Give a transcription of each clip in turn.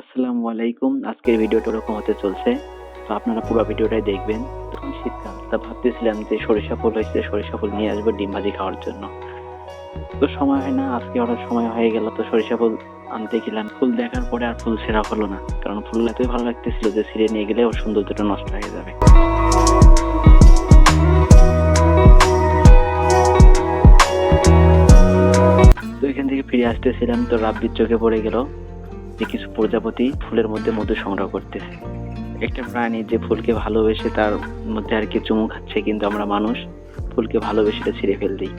আসসালামু আলাইকুম। আজকের ভিডিওটা ওরকম হতে চলছে। তো আপনারা পুরো ভিডিওটাই দেখবেন। তখন শীতকাল। তা ভাবতেছিলাম যে সরিষা ফুল হয়েছে, সরিষা ফুল নিয়ে আসব ডিম ভাজি খাওয়ার জন্য। তো সময় হয় না, আজকে অর্ডার সময় হয়ে গেল। তো সরিষা ফুল আনতে গেলাম। ফুল দেখার পরে আর ফুল সেরা হলো না। কারণ ফুল এতই ভালো লাগতেছিল যে ছিঁড়ে নিয়ে গেলে ওর সৌন্দর্যটা নষ্ট হয়ে যাবে। তো এখান থেকে ফিরে আসতেছিলাম। তো রাব্বির চোখে পড়ে গেল। যে কিছু প্রজাপতি ফুলের মধ্যে মধু সংগ্রহ করতেছে। একটা প্রাণী যে ফুলকে ভালোবেসে তার মধ্যে আর কি চুমু খাচ্ছে, কিন্তু আমরা মানুষ ফুলকে ভালোবেসে ছিঁড়ে ফেল দিই।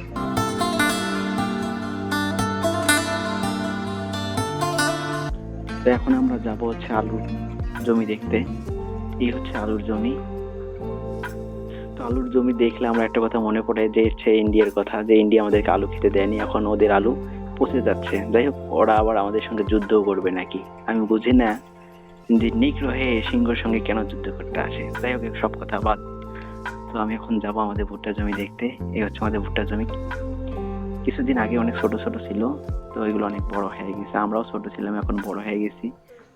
তো এখন আমরা যাব হচ্ছে আলুর জমি দেখতে। এই হচ্ছে আলুর জমি। তো আলুর জমি দেখলে আমরা একটা কথা মনে পড়ে যে হচ্ছে ইন্ডিয়ার কথা, যে ইন্ডিয়া আমাদেরকে আলু খেতে দেয়নি, এখন ওদের আলু পচে যাচ্ছে। যাই হোক, ওরা আবার আমাদের সঙ্গে যুদ্ধও করবে নাকি? আমি বুঝি না যে নিগ্রহে সিংহর সঙ্গে কেন যুদ্ধ করতে আসে। যাই হোক, সব কথা বাদ। তো আমি এখন যাব আমাদের ভুট্টা জমি দেখতে। এই হচ্ছে আমাদের ভুট্টা জমি। কিছুদিন আগে অনেক ছোট ছোট ছিল, তো এগুলো অনেক বড় হয়ে গেছে। আমরাও ছোট ছিলাম, এখন বড় হয়ে গেছি।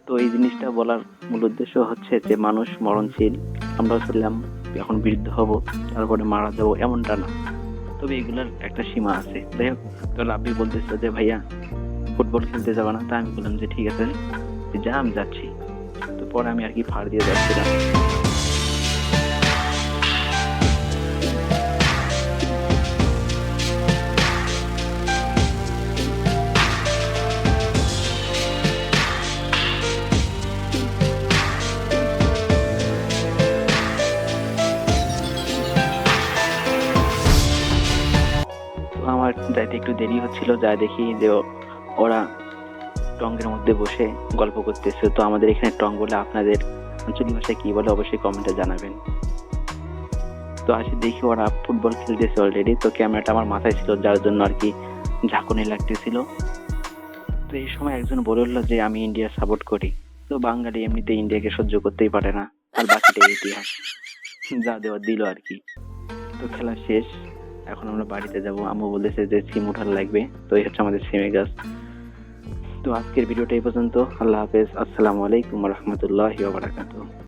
তো এই জিনিসটা বলার মূল উদ্দেশ্য হচ্ছে যে, মানুষ মরণশীল, আমরাও ছিলাম, এখন বৃদ্ধ হব, তারপরে মারা যাব, এমনটা না। তবে এগুলোর একটা সীমা আছে। যাই হোক, তো রাব্বি বলতেছিল যে, ভাইয়া, ফুটবল খেলতে যাব না। তা আমি বললাম যে, ঠিক আছে যা আমি যাচ্ছি। তো পরে আমি আর কি ফাড় দিয়ে যাচ্ছিলাম। যাইতে একটু দেরি হচ্ছিল, যা দেখি যে ওরা টঙ্গের মধ্যে বসে গল্প করতেছে। তো আমাদের এখানে টং বলে আপনাদের আঞ্চলিক ভাষায় কি বলে অবশ্যই কমেন্টে জানাবেন। তো আসি দেখি ওরা ফুটবল খেলতেছে অলরেডি তো ক্যামেরাটা আমার মাথায় ছিল, যার জন্য আর কি ঝাঁকুনি লাগতেছিল। তো এই সময় একজন বলে উঠল যে, আমি ইন্ডিয়া সাপোর্ট করি। তো বাঙালি এমনিতে ইন্ডিয়াকে সহ্য করতেই পারে না, আর বাকিটা ইতিহাস। যা দেওয়ার দিল আর কি। তো খেলা শেষ। এখন আমরা বাড়িতে যাব। আম্মু বলেছে যে, সিম উঠার লাগবে। তো এই হচ্ছে আমাদের সিমে গাছ তো আজকের ভিডিওটা এই পর্যন্ত। আল্লাহ হাফেজ। আসসালামু আলাইকুম রহমতুল্লাহ বারাকাতুহ।